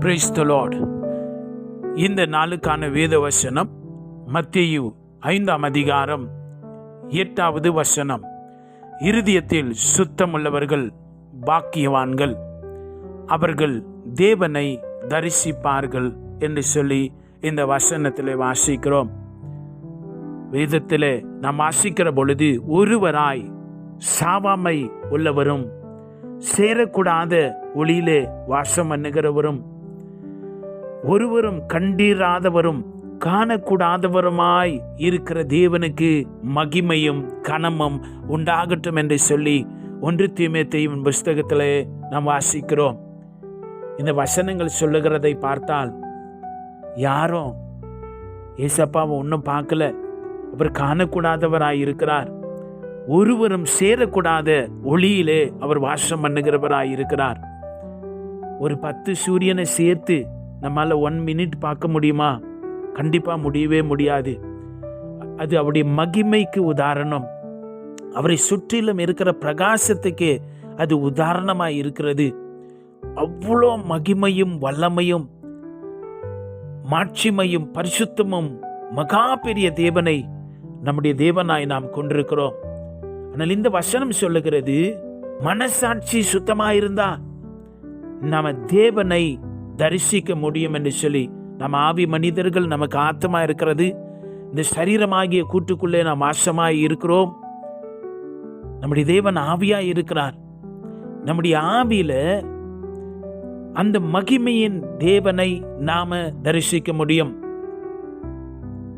Praise the Lord இந்த நாளுக்கான வேத வசனம் மத்தியு ஐந்தாம் அதிகாரம் எட்டாவது வசனம். இருதயத்தில் சுத்தமுள்ளவர்கள் பாக்கியவான்கள். அவர்கள் தேவனை தரிசிப்பார்கள் என்று சொல்லி இந்த வசனத்தில் வாசிக்கிறோம். வேதத்தில் நாம் வாசிக்கிற பொழுது ஒருவராய் சாவாமை உள்ளவரும் சேரக்கூடாத ஒளியிலே வாசம் பண்ணுகிறவரும் ஒருவரும் கண்டீராதவரும் காணக்கூடாதவருமாய் இருக்கிற தேவனுக்கு மகிமையும் கனமும் உண்டாகட்டும் என்று சொல்லி ஒன்று தீமேத்தையும் புஸ்தகத்தில் நாம் வாசிக்கிறோம். இந்த வசனங்கள் சொல்லுகிறதை பார்த்தால் யாரும் ஏசப்பாவை ஒன்றும் பார்க்கல அவர் காணக்கூடாதவராய் இருக்கிறார். ஒருவரும் சேரக்கூடாத ஒளியிலே அவர் வாசம் பண்ணுகிறவராய் இருக்கிறார். ஒரு பத்து சூரியனை சேர்த்து நம்மால் ஒன் மினிட் பார்க்க முடியுமா? கண்டிப்பாக முடியவே முடியாது. அது அவருடைய மகிமைக்கு உதாரணம். அவரை சுற்றிலும் இருக்கிற பிரகாசத்துக்கு அது உதாரணமாக இருக்கிறது. அவ்வளோ மகிமையும் வல்லமையும் மாட்சிமையும் பரிசுத்தமும் மகா பெரிய தேவனை நம்முடைய தேவனாய் நாம் கொண்டிருக்கிறோம். ஆனால் இந்த வசனம் சொல்லுகிறது மனசாட்சி சுத்தமாயிருந்தா நாம தேவனை தரிசிக்க முடியும் என்று சொல்லி நம்ம ஆவி மனிதர்கள் நமக்கு ஆத்தமாக இருக்கிறது. இந்த சரீரமாகிய கூட்டுக்குள்ளே நாம் வாசமாய் இருக்கிறோம். நம்முடைய தேவன் ஆவியாய் இருக்கிறார். நம்முடைய ஆவியில அந்த மகிமையின் தேவனை நாம தரிசிக்க முடியும்.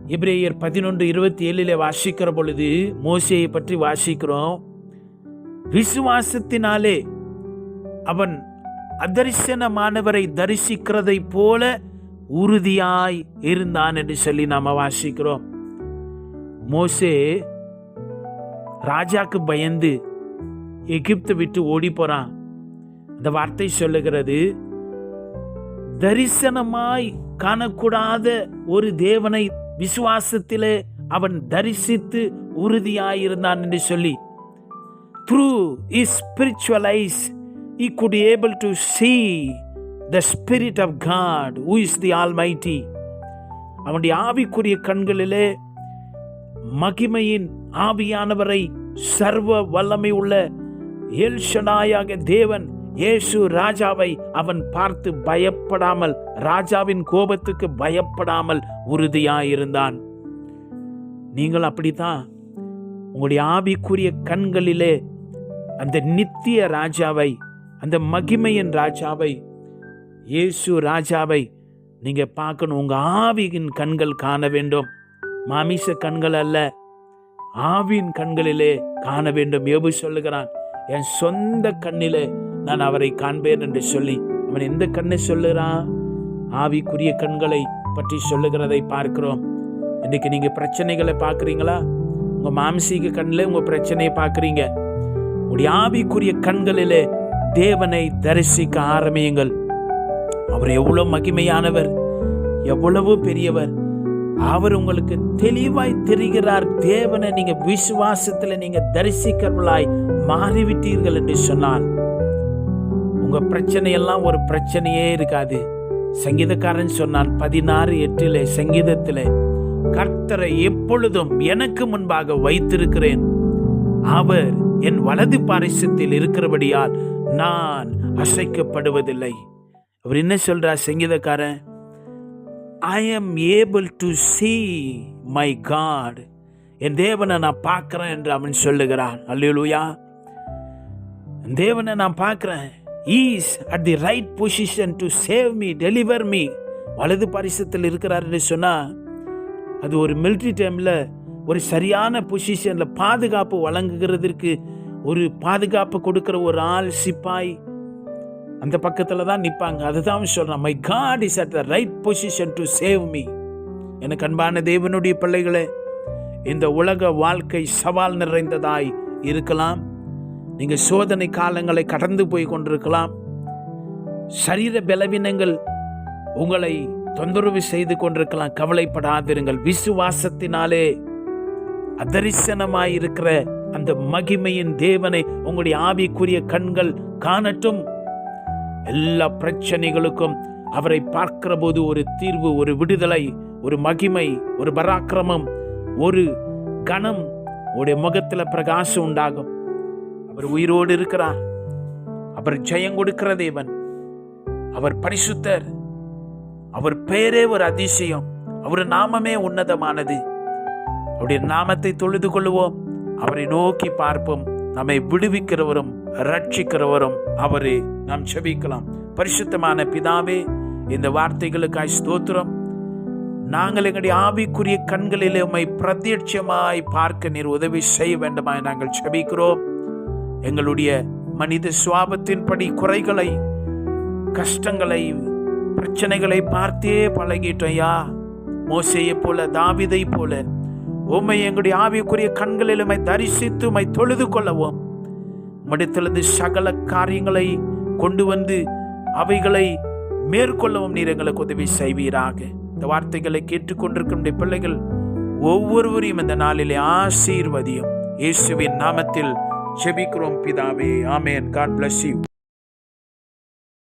இப்ரேயர் பதினொன்று இருபத்தி ஏழில் வாசிக்கிற பொழுது மோசையை பற்றி வாசிக்கிறோம். விசுவாசத்தினாலே அவன் அதரிசனமானவரை தரிசிக்கிறதை போல உறுதியாய் இருந்தான் என்று சொல்லி நாம வாசிக்கிறோம். மோசே ராஜாக்கு பயந்து எகிப்தை விட்டு ஓடி போறான் அந்த வார்த்தை சொல்லுகிறது தரிசனமாய் காணக்கூடாத ஒரு தேவனை விசுவாசத்திலே அவன் தரிசித்து உறுதியாயிருந்தான் என்று சொல்லி through is spiritualise he could be able to see the spirit of God who is the almighty. அவனுடைய ஆவிக்குரிய கண்களிலே மகிமையின் ஆவியானவரை சர்வ வல்லமை உள்ள எல்ஷனாயாக தேவன் இயேசு ராஜாவை அவன் பார்த்து பயப்படாமல் ராஜாவின் கோபத்துக்கு பயப்படாமல் உறுதியாயிருந்தான். நீங்கள் அப்படித்தான் உங்களுடைய ஆவிக்குரிய கண்களிலே அந்த நித்திய ராஜாவை அந்த மகிமையின் ராஜாவை இயேசு ராஜாவை நீங்க பார்க்கணும். உங்க ஆவியின் கண்கள் காண வேண்டும். மாமிச கண்கள் அல்ல ஆவியின் கண்களிலே காண வேண்டும். எபு சொல்லுகிறான் என் சொந்த கண்ணிலே நான் அவரை காண்பேன் என்று சொல்லி அவன் எந்த கண்ணை சொல்லுகிறான்? ஆவிக்குரிய கண்களை பற்றி சொல்லுகிறதை பார்க்கிறோம். இன்னைக்கு நீங்க பிரச்சனைகளை பார்க்குறீங்களா? உங்க மாம்சீக கண்ணில் உங்க பிரச்சனையை பார்க்குறீங்க. உங்களுடைய ஆவிக்குரிய கண்களிலே தேவனை தரிசிக்க ஆரம்பியுங்கள். அவர் எவ்வளவு மகிமையானவர் எவ்வளவு பெரியவர். அவர் உங்களுக்கு தெளிவாய் தெரிகிறார். தேவனை நீங்க விசுவாசத்துல நீங்க தரிசிக்கிறவர்களாய் மாறிவிட்டீர்கள் என்று சொன்னால் உங்க பிரச்சனை எல்லாம் ஒரு பிரச்சனையே இருக்காது. சங்கீதக்காரன் சொன்னான் பதினாறு எட்டிலே சங்கீதத்திலே கர்த்தரை எப்பொழுதும் எனக்கு முன்பாக வைத்திருக்கிறேன். அவர் என் வலது பாரிசத்தில் இருக்கிறபடியால் நான் அசைக்கப்படுவதில்லை. அவர் என்ன சொல்றார் சங்கீதக்காரன்? I am able to see my God என் தேவனை நான் பார்க்குறேன் என்று அவன் சொல்லுகிறான். அல்லூயா என் தேவனை நான் பார்க்குறேன். Is at the right position to save me deliver me வலது பரிசத்தில் இருக்கிறார் என்று சொன்னால் அது ஒரு மிலிட்ரி டைமில் ஒரு சரியான பொசிஷனில் பாதுகாப்பு வழங்குகிறதற்கு ஒரு பாதுகாப்பு கொடுக்குற ஒரு ஆள் சிப்பாய். அந்த பக்கத்தில் தான் நிற்பாங்க அதுதான் சொல்கிறேன் my God is at the right position to save me எனக்கு அன்பான தேவனுடைய பிள்ளைகளே இந்த உலக வாழ்க்கை சவால் நிறைந்ததாய் இருக்கலாம். நீங்கள் சோதனை காலங்களை கடந்து போய் கொண்டிருக்கலாம். சரீர பலவீனங்கள் உங்களை தொந்தரவு செய்து கொண்டிருக்கலாம். கவலைப்படாதிருங்கள். விசுவாசத்தினாலே அதரிசனமாயிருக்கிற அந்த மகிமையின் தேவனை உங்களுடைய ஆவிக்குரிய கண்கள் காணட்டும். எல்லா பிரச்சனைகளுக்கும் அவரை பார்க்கிற போது ஒரு தீர்வு ஒரு விடுதலை ஒரு மகிமை ஒரு பராக்கிரமம் ஒரு கணம் உடைய முகத்தில் பிரகாசம் உண்டாகும். அவர் உயிரோடு இருக்கிறார். அவர் ஜெயம் கொடுக்கிற தேவன். அவர் பரிசுத்தர். அவர் பெயரே ஒரு அதிசயம். அவர் நாமமே உன்னதமானது. அவருடைய நாமத்தை தொழுது கொள்வோம் அவரை நோக்கி பார்ப்போம். நம்மை விடுவிக்கிறவரும் ரட்சிக்கிறவரும் அவரே. நாம் செபிக்கலாம். பரிசுத்தமான பிதாவே இந்த வார்த்தைகளுக்காய் ஸ்தோத்திரம். நாங்கள் எங்களுடைய ஆவிக்குரிய கண்களிலே உண்மை பிரத்யட்சமாய் பார்க்க நீர் உதவி செய்ய வேண்டுமாய் நாங்கள் செபிக்கிறோம். எங்களுடைய மனித சுவாபத்தின்படி குறைகளை கஷ்டங்களை பிரச்சனைகளை பார்த்தே பழகிட்டோம் யா மோசையை போல தாவிதை போல உம்மை எங்களுடைய ஆவிக்குரிய கண்களில் உம்மை தரிசித்து உம்மை தொழுது கொள்ளவும். உம்மிடத்திலிருந்து சகல காரியங்களை கொண்டு வந்து அவைகளை மேற்கொள்ளவும் நீர் எங்களுக்கு உதவி செய்வீராக. இந்த வார்த்தைகளை கேட்டுக்கொண்டிருக்கும் பிள்ளைகள் ஒவ்வொருவரையும் இந்த நாளிலே ஆசீர்வதியும். இயேசுவின் நாமத்தில் ஜெபிக்கிறோம் பிதாவே. ஆமேன். God bless you